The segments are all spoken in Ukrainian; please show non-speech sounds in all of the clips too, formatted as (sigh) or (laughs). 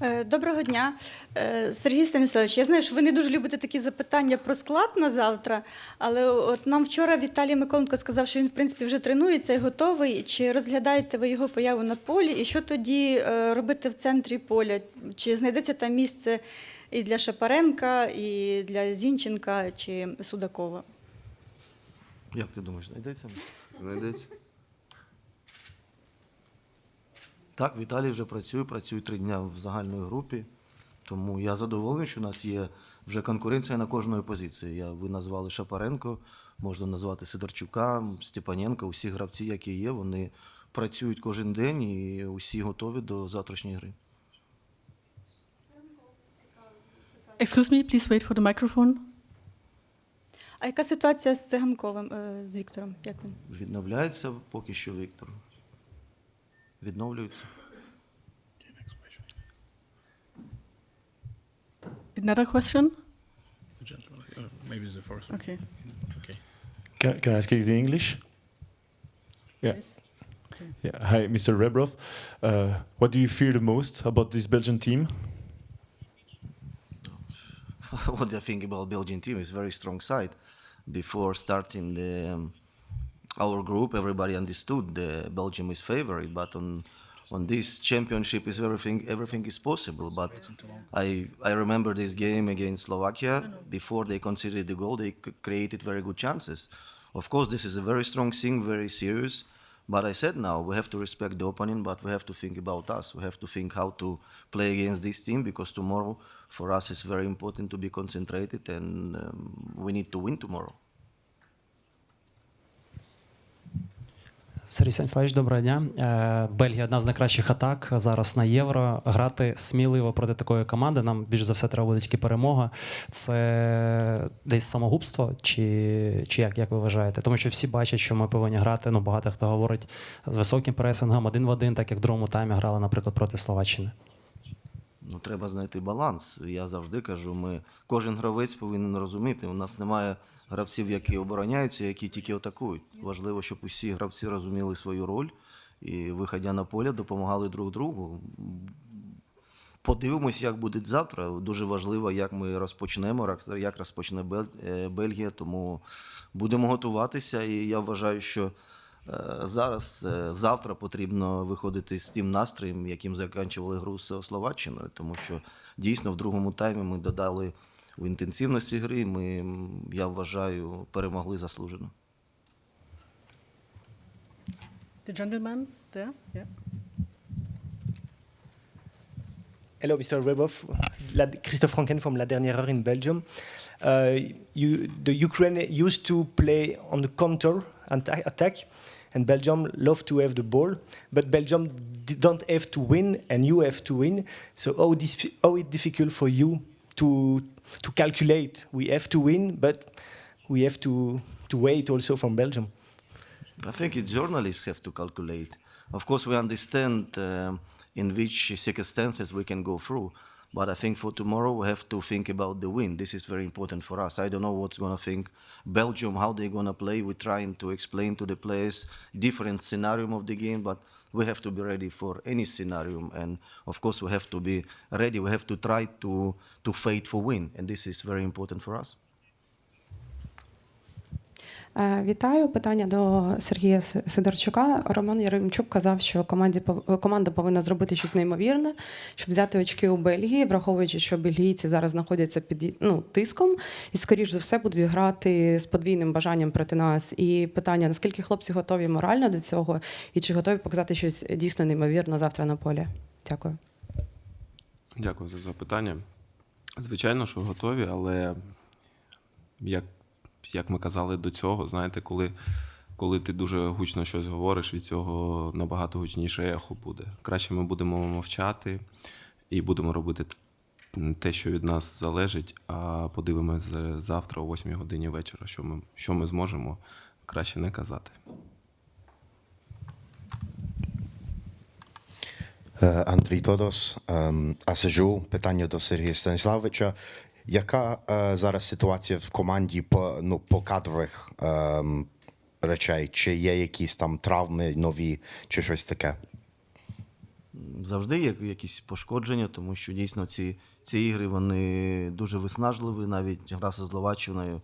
Е, Доброго дня, Е, Сергій Станіславович. Я знаю, що ви не дуже любите такі запитання про склад на завтра, але от нам вчора Віталій Миколенко сказав, що він в принципі вже тренується і готовий. Чи розглядаєте ви його появу на полі? І що тоді е, робити в центрі поля? Чи знайдеться там місце і для Шапаренка, і для Зінченка, чи Судакова? Як ти думаєш, знайдеться? Знайдеться. Так, Віталій вже працює, працює три дня в загальної групі. Тому я задоволений, що у нас є вже конкуренція на кожної позиції. Я, ви назвали Шапаренко, можна назвати Сидорчука, Степаненка, усі гравці, які є, вони працюють кожен день і усі готові до завтрашньої гри. Excuse me, please wait for the microphone. А яка ситуація з Циганковим, е, з Віктором? Як він? Відновляється поки що Віктор. Відновлюється. Another question? The gentleman, uh, maybe the first one. Okay. Okay. Can, can I speak in English? Yeah. Yes. Okay. Yeah. Hi, Mr. Rebrov. Uh, what do you fear the most about this Belgian team? (laughs) what I think about Belgian team is very strong side. Before starting the, um, our group, everybody understood the Belgium is favorite, but on on this championship is everything everything is possible. But I I remember this game against Slovakia. Before they conceded the goal, they created very good chances. Of course, this is a very strong thing, very serious. But I said now we have to respect the opponent, but we have to think about us. We have to think how to play against this team because tomorrow for us it's very important to be concentrated and um, we need to win tomorrow. Сергій Станіславович, доброго дня. В Бельгія одна з найкращих атак зараз на євро. Грати сміливо проти такої команди. Нам більш за все треба буде тільки перемога. Це десь самогубство, чи, чи як, як ви вважаєте? Тому що всі бачать, що ми повинні грати. Ну багато хто говорить з високим пресингом один в один, так як в другому таймі грали, наприклад, проти Словаччини. Ну, треба знайти баланс. Я завжди кажу, ми кожен гравець повинен розуміти. У нас немає гравців, які обороняються, які тільки атакують. Важливо, щоб усі гравці розуміли свою роль і, виходя на поле, допомагали друг другу. Подивимось, як буде завтра. Дуже важливо, як ми розпочнемо, як- розпочне е, Бельгія. Тому будемо готуватися. І я вважаю, що зараз, е, завтра потрібно виходити з тим настроєм, яким закінчували гру з Словаччиною, тому що дійсно в другому таймі ми додали в інтенсивності гри. Ми, я вважаю, перемогли заслужено. The gentleman there? Yeah. Hello, Mr. Rebov. Christophe Franken from La Dernière Heure in Belgium. Uh, you, the Ukraine used to play on the counter and attack, and Belgium love to have the ball, but Belgium don't have to win, and you have to win. So how this how it difficult for you to to calculate? We have to win, but we have to to wait also from Belgium. I think it journalists have to calculate. Of course, we understand um, in which circumstances we can go through, but I think for tomorrow we have to think about the win. This is very important for us. I don't know what's going to think Belgium, how they're going to play. We're trying to explain to the players different scenario of the game, but we have to be ready for any scenario. And of course, we have to be ready. We have to try to to fight for win, and this is very important for us. Е, Вітаю. Питання до Сергія Сидорчука. Роман Яремчук казав, що команді команда повинна зробити щось неймовірне, щоб взяти очки у Бельгії, враховуючи, що бельгійці зараз знаходяться під ну, тиском і, скоріш за все, будуть грати з подвійним бажанням проти нас. І питання: наскільки хлопці готові морально до цього, і чи готові показати щось дійсно неймовірне завтра на полі? Дякую. Дякую за запитання. Звичайно, що готові, але як, як ми казали до цього, знаєте, коли, коли ти дуже гучно щось говориш, від цього набагато гучніше ехо буде. Краще ми будемо мовчати і будемо робити те, що від нас залежить, а подивимося завтра о 8 годині вечора, що ми, що ми зможемо краще не казати. Е, Андрій Тодос, ем, АСЖУ. Питання до Сергія Станіславовича. Яка е, зараз ситуація в команді по, ну, по кадрових ем, речей? Чи є якісь там травми нові, чи щось таке? завжди є якісь пошкодження, тому що дійсно ці, ці ігри вони дуже виснажливі. Навіть гра зі Словаччиною.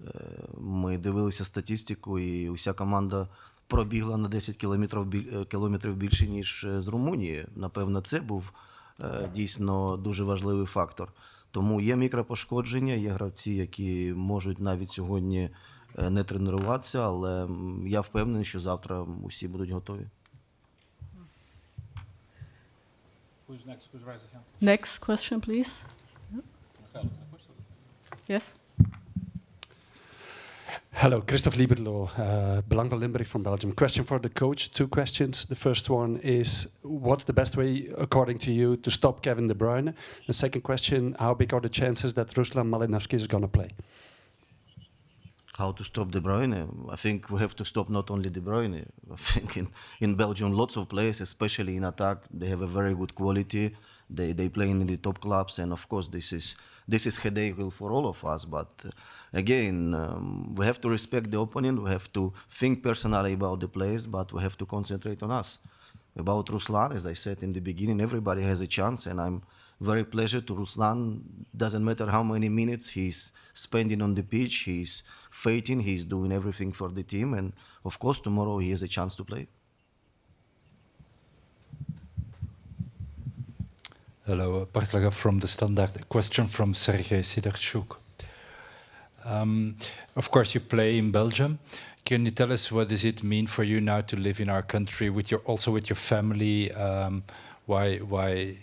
Е, Ми дивилися статистику, і уся команда пробігла на 10 кілометрів, е, кілометрів більше, ніж е, з Румунії. Напевно, це був е, дійсно дуже важливий фактор. Тому є мікропошкодження, є гравці, які можуть навіть сьогодні е, не тренуватися, але я впевнений, що завтра усі будуть готові. Next question, please. Yes. Hello, Christophe Lieberlo, uh, Belang van Limburg from Belgium. Question for the coach. Two questions. The first one is what's the best way, according to you, to stop Kevin De Bruyne? The second question how big are the chances that Ruslan Malinovsky is going to play? How to stop De Bruyne? I think we have to stop not only De Bruyne. (laughs) I think in, in Belgium, lots of players, especially in attack, they have a very good quality. They they play in the top clubs, and of course, this is this is headache for all of us. But uh, again, um, we have to respect the opponent. We have to think personally about the players, but we have to concentrate on us. About Ruslan, as I said in the beginning, everybody has a chance, and I'm very pleasure to Ruslan. Doesn't matter how many minutes he's spending on the pitch, he's fighting, he's doing everything for the team, and of course tomorrow he has a chance to play. Hello, Bart Laga from the Standard. A question from Sergei Sidarchuk. Um, of course, you play in Belgium. Can you tell us what does it mean for you now to live in our country with your also with your family? Um, why why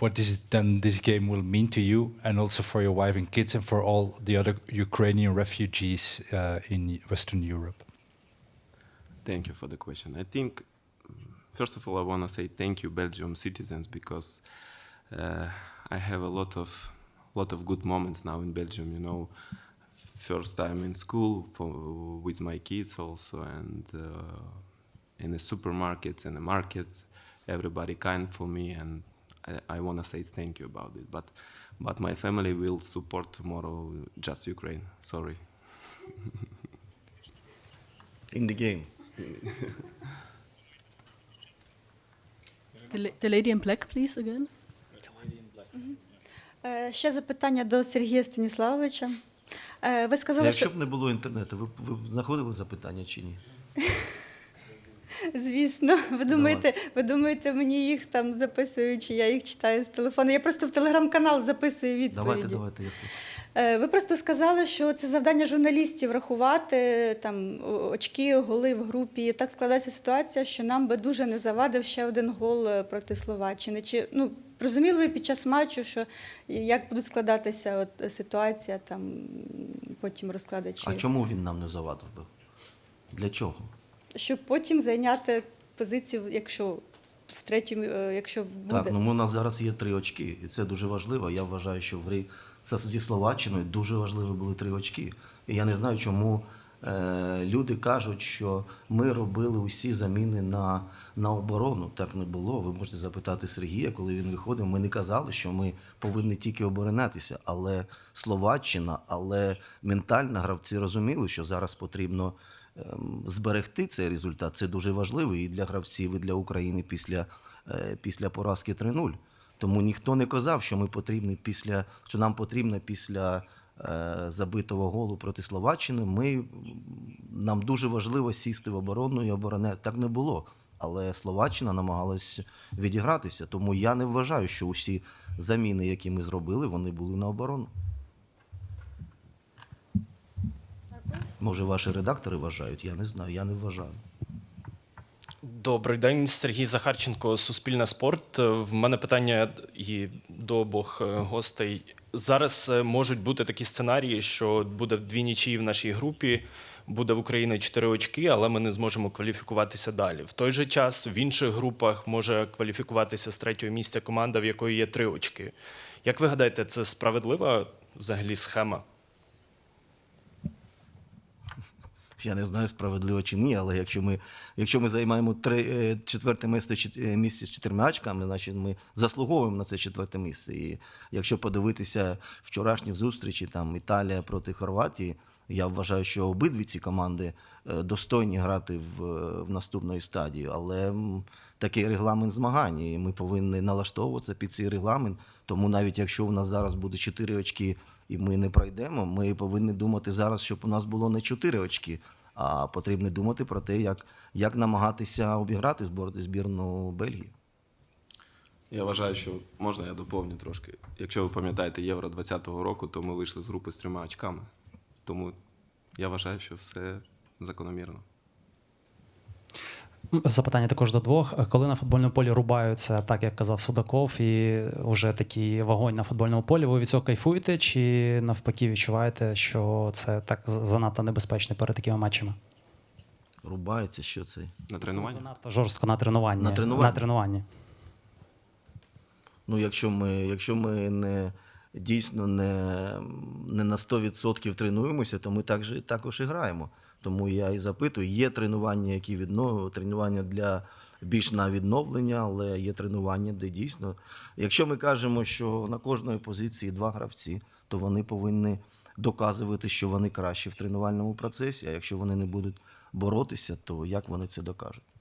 what is it then this game will mean to you and also for your wife and kids and for all the other Ukrainian refugees uh, in Western Europe? Thank you for the question. I think, first of all, I want to say thank you, Belgium citizens, because I have a lot of lot of good moments now in Belgium. You know, first time in school for, with my kids also, and uh, in the supermarkets and the markets, everybody kind for me, and I, I want to say thank you about it. But but my family will support tomorrow just Ukraine. Sorry. (laughs) In the game. The, la- the lady in black, please, again. Е, Ще запитання до Сергія Станіславовича. Е, Ви сказали, Якщо що б не було інтернету, ви, б- ви б знаходили запитання чи ні? звісно, ви думаєте, ви думаєте, мені їх там записують, чи я їх читаю з телефону. Я просто в телеграм-канал записую відповіді. Давайте, давайте, я слухаю. Е, Ви просто сказали, що це завдання журналістів рахувати там о- очки, голи в групі. Так складається ситуація, що нам би дуже не завадив ще один гол е, проти Словаччини. Чи ну розуміли ви під час матчу, що як будуть складатися от ситуація, там потім розкладачі, А чому він нам не завадив би? Для чого? щоб потім зайняти позицію, якщо в третьому, е, якщо буде. Так, ну у нас зараз є три очки, і це дуже важливо. Я вважаю, що в грі зі Словаччиною дуже важливі були три очки. І я не знаю, чому люди кажуть, що ми робили усі заміни на, на оборону. Так не було. Ви можете запитати Сергія, коли він виходив. Ми не казали, що ми повинні тільки оборонятися. Але Словаччина, але ментально гравці розуміли, що зараз потрібно ем, зберегти цей результат. Це дуже важливо і для гравців, і для України після, е, після поразки 3-0. Тому ніхто не казав, що ми потрібні після, що нам потрібно після е, забитого голу проти Словаччини. Ми, нам дуже важливо сісти в оборону і обороняти. Так не було. Але Словаччина намагалась відігратися. Тому я не вважаю, що усі заміни, які ми зробили, вони були на оборону. Може, ваші редактори вважають, я не знаю, я не вважаю. Добрий день, Сергій Захарченко, Суспільне спорт. Е, В мене питання і до обох е, гостей. Зараз е, можуть бути такі сценарії, що буде дві нічії в нашій групі, буде в Україні чотири очки, але ми не зможемо кваліфікуватися далі. В той же час в інших групах може кваліфікуватися з третього місця команда, в якої є три очки. Як ви гадаєте, це справедлива взагалі схема? Я не знаю, справедливо чи ні, але якщо ми, якщо ми займаємо три, е, четверте місце, е, місце з чотирма очками, значить ми заслуговуємо на це четверте місце. І якщо подивитися вчорашні зустрічі, там Італія проти Хорватії, я вважаю, що обидві ці команди е, достойні грати в, в наступної стадії. Але такий регламент змагань, і ми повинні налаштовуватися під цей регламент. Тому навіть якщо у нас зараз буде 4 очки і ми не пройдемо, ми повинні думати зараз, щоб у нас було не 4 очки, а потрібно думати про те, як, як намагатися обіграти збірну Бельгії. Я вважаю, що можна я доповню трошки. Якщо ви пам'ятаєте Євро 20-го року, то ми вийшли з групи з трьома очками. Тому я вважаю, що все закономірно. Запитання також до двох. Коли на футбольному полі рубаються, так як казав Судаков, і вже такий вогонь на футбольному полі, ви від цього кайфуєте, чи навпаки відчуваєте, що це так занадто небезпечно перед такими матчами? Рубається, що це? На тренування? Занадто жорстко на тренуванні. На тренуванні? На тренуванні. Ну, якщо ми, якщо ми не дійсно не, не на 100% тренуємося, то ми так же, також і граємо. Тому я і запитую, є тренування, які відно, тренування для більш на відновлення, але є тренування, де дійсно, якщо ми кажемо, що на кожної позиції два гравці, то вони повинні доказувати, що вони кращі в тренувальному процесі. А якщо вони не будуть боротися, то як вони це докажуть?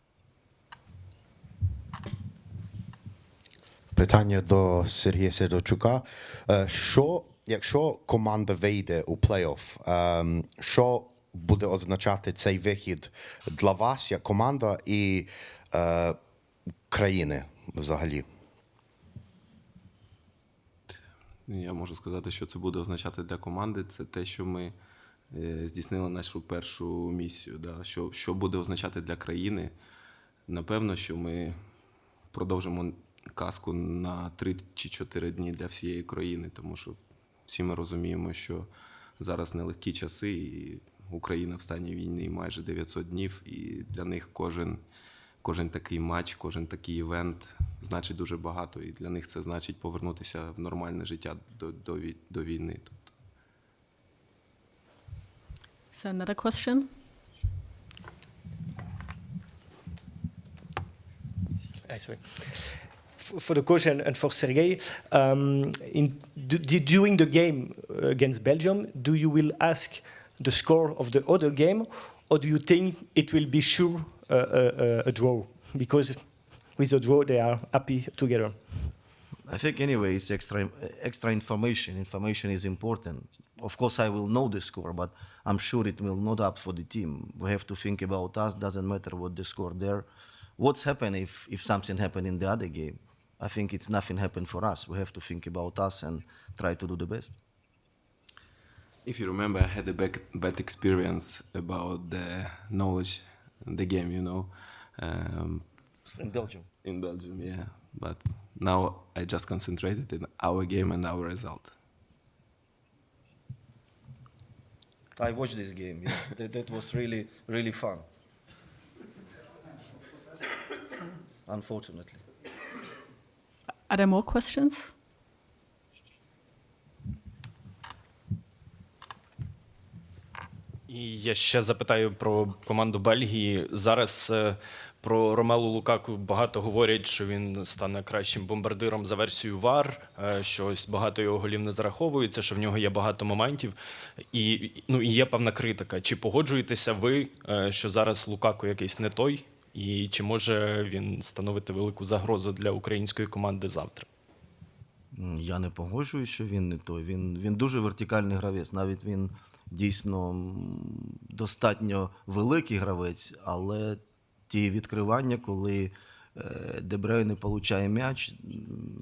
Питання до Сергія Сидорчука. Е, Що, якщо команда вийде у плей-офф, ем, що буде означати цей вихід для вас як команда і е, країни взагалі? Я можу сказати, що це буде означати для команди. Це те, що ми е, здійснили нашу першу місію. Да? Що, що буде означати для країни? Напевно, що ми продовжимо казку на 3 чи 4 дні для всієї країни, тому що всі ми розуміємо, що зараз нелегкі часи, і Україна в стані війни майже 900 днів, і для них кожен, кожен такий матч, кожен такий івент значить дуже багато. І для них це значить повернутися в нормальне життя до, до, до війни. Тобто there another question? Sorry. For the coach and, and for Sergei, um, in, during the game uh, against Belgium, do you will ask the score of the other game, or do you think it will be sure uh, uh, uh, a draw? Because with a draw, they are happy together. I think anyway it's extra extra information. Information is important. Of course, I will know the score, but I'm sure it will not up for the team. We have to think about us. Doesn't matter what the score there. What's happened if if something happened in the other game? I think it's nothing happened for us. We have to think about us and try to do the best. If you remember, I had a bad, bad experience about the knowledge, the game, you know. Um, In Belgium. In Belgium, yeah. But now I just concentrated in our game and our result. I watched this game. Yeah. (laughs) that, that was really really fun. (coughs) Unfortunately. Are there more questions? І я ще запитаю про команду Бельгії. Зараз е, про Ромелу Лукаку багато говорять, що він стане кращим бомбардиром за версією ВАР, е, що ось багато його голів не зараховується, що в нього є багато моментів. І, ну, і є певна критика. Чи погоджуєтеся ви, е, що зараз Лукаку якийсь не той? І чи може він становити велику загрозу для української команди завтра? Я не погоджуюсь, що він не той. Він, він дуже вертикальний гравець. Навіть він дійсно достатньо великий гравець, але ті відкривання, коли е, Дебрей не получає м'яч,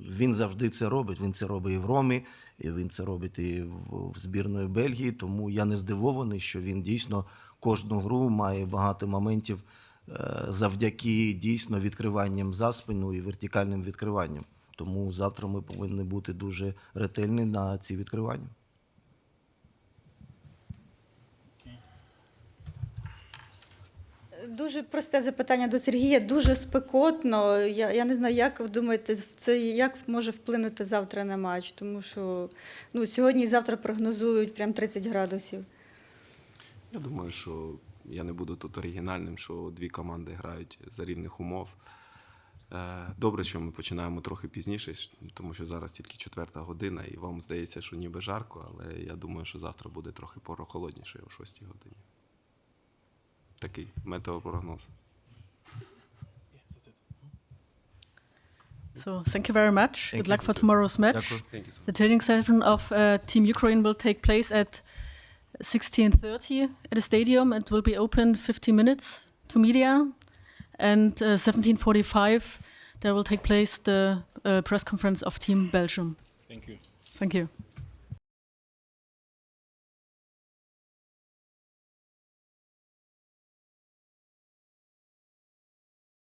він завжди це робить. Він це робить і в Ромі, і він це робить і в, збірної Бельгії. Тому я не здивований, що він дійсно кожну гру має багато моментів е, завдяки дійсно відкриванням за спину і вертикальним відкриванням. Тому завтра ми повинні бути дуже ретельні на ці відкривання. Дуже просте запитання до Сергія, дуже спекотно. Я, я не знаю, як ви думаєте, це як може вплинути завтра на матч, тому що ну, сьогодні і завтра прогнозують прям 30 градусів. Я думаю, що я не буду тут оригінальним, що дві команди грають за рівних умов. Е, Добре, що ми починаємо трохи пізніше, тому що зараз тільки четверта година, і вам здається, що ніби жарко, але я думаю, що завтра буде трохи прохолодніше о 6 годині. Такий метеопрогноз. So thank you very much. Thank Good you. luck for tomorrow's match. Дякую. Thank you so The training session of uh, Team Ukraine will take place at 16:30 at a stadium. It will be open 50 minutes to media, and uh, 17:45 there will take place the uh, press conference of Team Belgium. Thank you. Thank you.